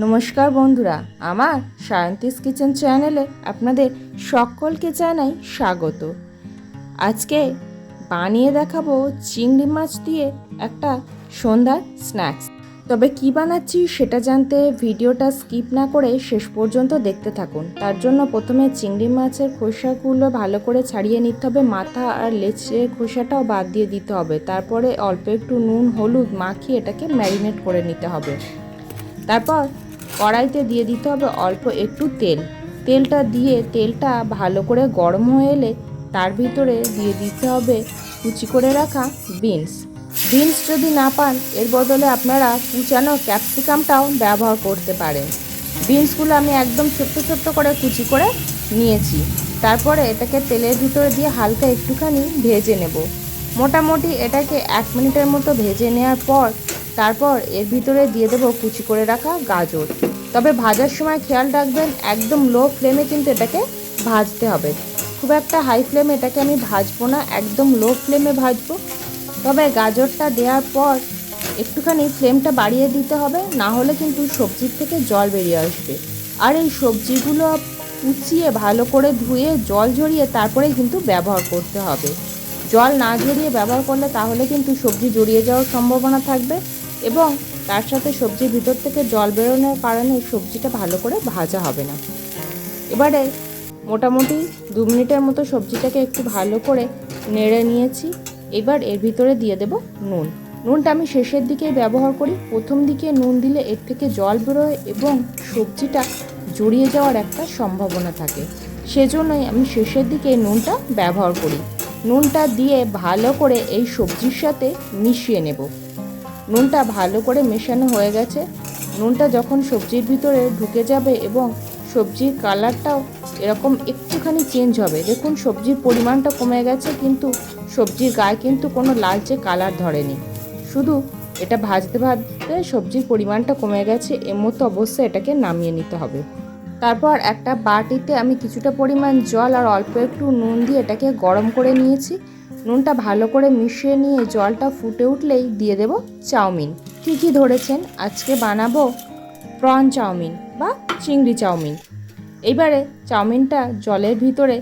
নমস্কার বন্ধুরা, আমার সায়ন্তিস কিচেন চ্যানেলে আপনাদের সকলকে জানাই স্বাগত। আজকে বানিয়ে দেখাবো চিংড়ি মাছ দিয়ে একটা সন্ধ্যার স্ন্যাক্স। তবে কি বানাচ্ছি সেটা জানতে ভিডিওটা স্কিপ না করে শেষ পর্যন্ত দেখতে থাকুন। তার জন্য প্রথমে চিংড়ি মাছের খোসাগুলো ভালো করে ছাড়িয়ে নিতে হবে। মাথা আর লেচের খোসাটাও বাদ দিয়ে দিতে হবে। তারপরে অল্প একটু নুন, হলুদ মাখিয়ে এটাকে ম্যারিনেট করে নিতে হবে। তারপর কড়াইতে দিয়ে দিতে হবে অল্প একটু তেল। তেলটা দিয়ে তেলটা ভালো করে গরম হয়ে এলে তার ভিতরে দিয়ে দিতে হবে কুচি করে রাখা বিনস। বিনস যদি না পান, এর বদলে আপনারা কুচানো ক্যাপসিকামটাও ব্যবহার করতে পারেন। বিনসগুলো আমি একদম ছোট্ট ছোট্ট করে কুচি করে নিয়েছি। তারপরে এটাকে তেলের ভিতরে দিয়ে হালকা একটুখানি ভেজে নেব। মোটামুটি এটাকে এক মিনিটের মতো ভেজে নেওয়ার পর তারপর এর ভিতরে দিয়ে দেবো কুচি করে রাখা গাজর। তবে ভাজার সময় খেয়াল রাখবেন, একদম লো ফ্লেমে কিন্তু এটাকে ভাজতে হবে। খুব একটা হাই ফ্লেমে এটাকে আমি ভাজবো না, একদম লো ফ্লেমে ভাজবো। তবে গাজরটা দেওয়ার পর একটুখানি ফ্লেমটা বাড়িয়ে দিতে হবে, না হলে কিন্তু সবজির থেকে জল বেরিয়ে আসবে। আর এই সবজিগুলো কুচিয়ে ভালো করে ধুয়ে জল ঝরিয়ে তারপরেই কিন্তু ব্যবহার করতে হবে। জল না ঝরিয়ে ব্যবহার করলে তাহলে কিন্তু সবজি জড়িয়ে যাওয়ার সম্ভাবনা থাকবে। এবং তার সাথে সবজির ভিতর থেকে জল বেরোনোর কারণে সবজিটা ভালো করে ভাজা হবে না। এবারে মোটামুটি দু মিনিটের মতো সবজিটাকে একটু ভালো করে নেড়ে নিয়েছি। এবার এর ভিতরে দিয়ে দেব নুন। নুনটা আমি শেষের দিকেই ব্যবহার করি। প্রথম দিকে নুন দিলে এর থেকে জল বেরোয় এবং সবজিটা জড়িয়ে যাওয়ার একটা সম্ভাবনা থাকে। সেজন্যই আমি শেষের দিকে নুনটা ব্যবহার করি। নুনটা দিয়ে ভালো করে এই সবজির সাথে মিশিয়ে নেব। নুনটা ভালো করে মেশানো হয়ে গেছে। নুনটা যখন সবজির ভিতরে ঢুকে যাবে এবং সবজির কালারটাও এরকম একটুখানি চেঞ্জ হবে। দেখুন, সবজির পরিমাণটা কমে গেছে, কিন্তু সবজির গায়ে কিন্তু কোনো লালচে কালার ধরেনি। শুধু এটা ভাজতে ভাজতে সবজির পরিমাণটা কমে গেছে, এর মতো অবস্থায় এটাকে নামিয়ে নিতে হবে। তারপর একটা বাটিতে আমি কিছুটা পরিমাণ জল আর অল্প একটু নুন দিয়ে এটাকে গরম করে নিয়েছি। নুনটা ভালো করে মিশিয়ে নিয়ে জলটা ফুটে উঠলেই দিয়ে দেব চাউমিন। ঠিকই ধরেছেন? আজকে বানাবো প্রন চাউমিন বা চিংড়ি চাউমিন। এবারে চাউমিনটা জলের ভিতরে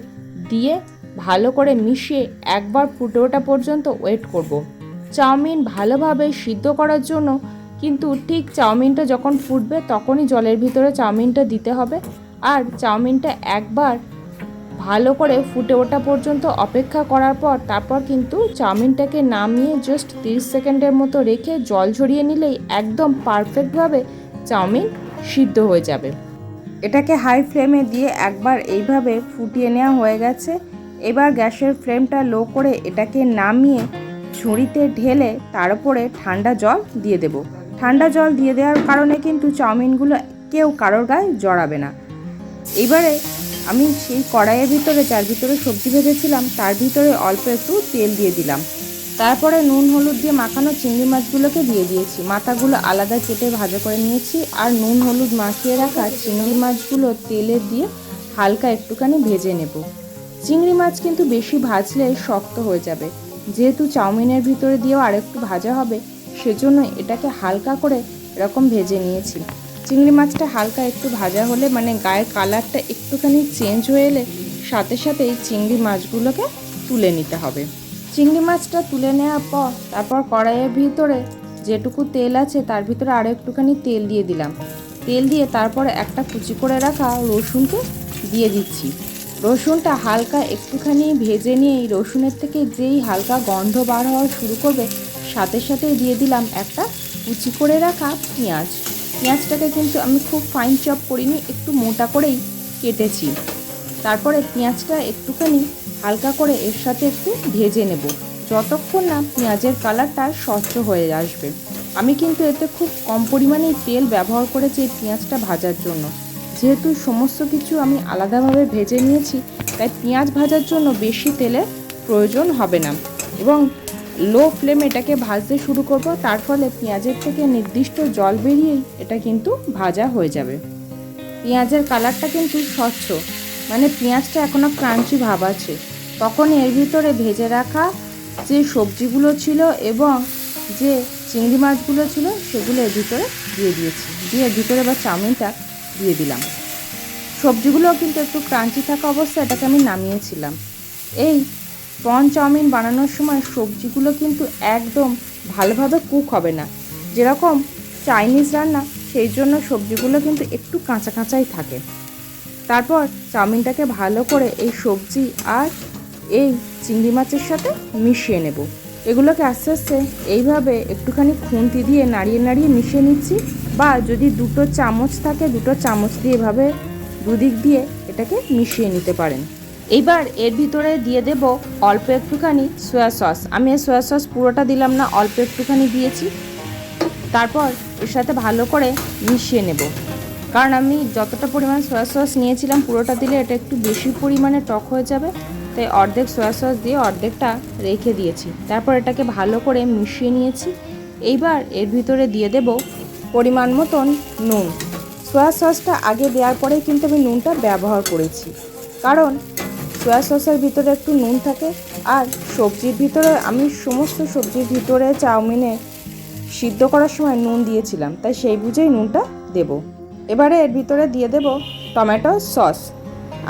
দিয়ে ভালো করে মিশিয়ে একবার ফুটে ওঠা পর্যন্ত ওয়েট করব। চাউমিন ভালোভাবে সিদ্ধ করার জন্য কিন্তু ঠিক চাউমিনটা যখন ফুটবে তখনই জলের ভিতরে চাউমিনটা দিতে হবে। আর চাউমিনটা একবার ভালো করে ফুটে ওঠা পর্যন্ত অপেক্ষা করার পর তারপর কিন্তু চাউমিনটাকে নামিয়ে জাস্ট তিরিশ সেকেন্ডের মতো রেখে জল ঝরিয়ে নিলেই একদম পারফেক্টভাবে চাউমিন সিদ্ধ হয়ে যাবে। এটাকে হাই ফ্লেমে দিয়ে একবার এইভাবে ফুটিয়ে নেওয়া হয়ে গেছে। এবার গ্যাসের ফ্লেমটা লো করে এটাকে নামিয়ে ঝুড়িতে ঢেলে তার উপরে ঠান্ডা জল দিয়ে দেব। ঠান্ডা জল দিয়ে দেওয়ার কারণে কিন্তু চাউমিনগুলো কেউ কারোর গায়ে জড়াবে না। এবারে আমি সেই কড়াইয়ের ভিতরে, যার ভিতরে সবজি ভেজেছিলাম, তার ভিতরে অল্প একটু তেল দিয়ে দিলাম। তারপরে নুন, হলুদ দিয়ে মাখানো চিংড়ি মাছগুলোকে দিয়ে দিয়েছি। মাথাগুলো আলাদা কেটে ভাজা করে নিয়েছি আর নুন, হলুদ মাখিয়ে রাখা চিংড়ি মাছগুলো তেলে দিয়ে হালকা একটুখানি ভেজে নেব। চিংড়ি মাছ কিন্তু বেশি ভাজলে শক্ত হয়ে যাবে। যেহেতু চাউমিনের ভিতরে দিয়েও আরেকটু ভাজা হবে সেজন্য এটাকে হালকা করে এরকম ভেজে নিয়েছি। চিংড়ি মাছটা হালকা একটু ভাজা হলে মানে গায়ের কালারটা একটুখানি চেঞ্জ হয়ে এলে সাথে সাথে এই চিংড়ি মাছগুলোকে তুলে নিতে হবে। চিংড়ি মাছটা তুলে নেওয়ার পর তারপর কড়াইয়ের ভিতরে যেটুকু তেল আছে তার ভিতরে আরও একটুখানি তেল দিয়ে দিলাম। তেল দিয়ে তারপরে একটা কুচি করে রাখা রসুনকে দিয়ে দিচ্ছি। রসুনটা হালকা একটুখানি ভেজে নিয়ে এই রসুনের থেকে যেই হালকা গন্ধ বার হওয়া শুরু করবে সাথে সাথে দিয়ে দিলাম একটা কুচি করে রাখা পেঁয়াজ। পেঁয়াজটাকে কিন্তু আমি খুব ফাইন চপ করিনি, একটু মোটা করেই কেটেছি। তারপরে পেঁয়াজটা একটুখানি হালকা করে এর সাথে একটু ভেজে নেব। যতক্ষণ না পেঁয়াজের কালারটা স্বচ্ছ হয়ে আসবে। আমি কিন্তু এতে খুব কম পরিমাণেই তেল ব্যবহার করেছি পেঁয়াজটা ভাজার জন্য। যেহেতু সমস্ত কিছু আমি আলাদাভাবে ভেজে নিয়েছি, তাই পেঁয়াজ ভাজার জন্য বেশি তেলের প্রয়োজন হবে না। এবং লো ফ্লেমে এটাকে ভাজতে শুরু করব, তার ফলে পেঁয়াজের থেকে নির্দিষ্ট জল বেরিয়েই এটা কিন্তু ভাজা হয়ে যাবে। পেঁয়াজের কালারটা কিন্তু স্বচ্ছ মানে পেঁয়াজটা এখনও ক্রাঞ্চি ভাব আছে। তখন এর ভিতরে ভেজে রাখা যে সবজিগুলো ছিল এবং যে চিংড়ি মাছগুলো ছিল, সেগুলো এর ভিতরে দিয়ে দিয়েছি। দিয়ে ভিতরে বা চাউমিনটা দিয়ে দিলাম। সবজিগুলো কিন্তু একটু ক্রাঞ্চি থাকা অবস্থায় এটাকে আমি নামিয়েছিলাম। এই প্রন চাউমিন বানানোর সময় সবজিগুলো কিন্তু একদম ভালোভাবে কুক হবে না। যেরকম চাইনিজ রান্না, সেই জন্য সবজিগুলো কিন্তু একটু কাঁচা কাঁচাই থাকে। তারপর চাউমিনটাকে ভালো করে এই সবজি আর এই চিংড়ি মাছের সাথে মিশিয়ে নেব। এগুলোকে আস্তে আস্তে এইভাবে একটুখানি খুন্তি দিয়ে নাড়িয়ে নাড়িয়ে মিশিয়ে নিচ্ছি বা যদি দুটো চামচ থাকে, দুটো চামচ দিয়ে এভাবে দুদিক দিয়ে এটাকে মিশিয়ে নিতে পারেন। এইবার এর ভিতরে দিয়ে দেব অল্প একটুখানি সয়া সস আমি সয়া সস পুরোটা দিলাম না, অল্প একটুখানি দিয়েছি। তারপর এর সাথে ভালো করে মিশিয়ে নেব। কারণ আমি যতটা পরিমাণ সয়া সস নিয়েছিলাম, পুরোটা দিলে এটা একটু বেশি পরিমাণে টক হয়ে যাবে। তাই অর্ধেক সয়া সস দিয়ে অর্ধেকটা রেখে দিয়েছি। তারপর এটাকে ভালো করে মিশিয়ে নিয়েছি। এইবার এর ভিতরে দিয়ে দেব পরিমাণ মতন নুন। সয়া সসটা আগে দেওয়ার পরেই কিন্তু আমি নুনটা ব্যবহার করেছি। কারণ সয়া সসের ভিতরে একটু নুন থাকে আর সবজির ভিতরে আমি সমস্ত সবজির ভিতরে চাউমিনে সিদ্ধ করার সময় নুন দিয়েছিলাম, তাই সেই বুঝেই নুনটা দেব। এবারে এর ভিতরে দিয়ে দেব টমেটো সস।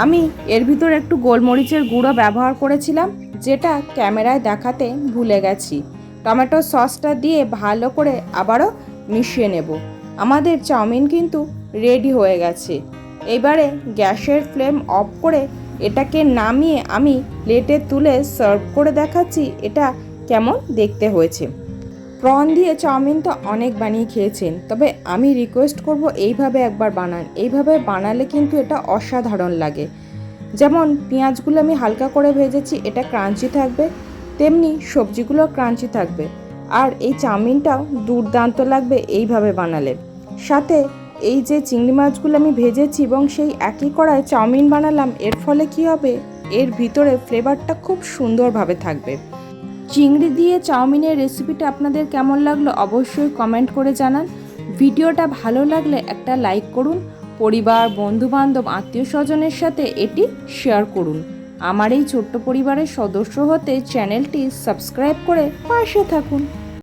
আমি এর ভিতরে একটু গোলমরিচের গুঁড়ো ব্যবহার করেছিলাম, যেটা ক্যামেরায় দেখাতে ভুলে গেছি। টমেটো সসটা দিয়ে ভালো করে আবারও মিশিয়ে নেব। আমাদের চাউমিন কিন্তু রেডি হয়ে গেছে। এবারে গ্যাসের ফ্লেম অফ করে এটাকে নামিয়ে আমি প্লেটে তুলে সার্ভ করে দেখাচ্ছি, এটা কেমন দেখতে হয়েছে। প্রন দিয়ে চাউমিন তো অনেক বানিয়ে খেয়েছেন, তবে আমি রিকোয়েস্ট করব এইভাবে একবার বানান। এইভাবে বানালে কিন্তু এটা অসাধারণ লাগে। যেমন পেঁয়াজগুলো আমি হালকা করে ভেজেছি, এটা ক্রাঞ্চি থাকবে, তেমনি সবজিগুলো ক্রাঞ্চি থাকবে। আর এই চাউমিনটাও দুর্দান্ত লাগবে এইভাবে বানালে। সাথে এই যে চিংড়ি মাছগুলো আমি ভেজেছি এবং সেই একই কড়ায় চাউমিন বানালাম, এর ফলে কি হবে? এর ভিতরে ফ্লেভারটা খুব সুন্দরভাবে থাকবে। চিংড়ি দিয়ে চাউমিনের রেসিপিটা আপনাদের কেমন লাগল অবশ্যই কমেন্ট করে জানান। ভিডিওটা ভালো লাগলে একটা লাইক করুন, পরিবার, বন্ধুবান্ধব আত্মীয় স্বজনের সাথে এটি শেয়ার করুন। আমার এই ছোট্ট পরিবারের সদস্য হতে চ্যানেলটি সাবস্ক্রাইব করে পাশে থাকুন।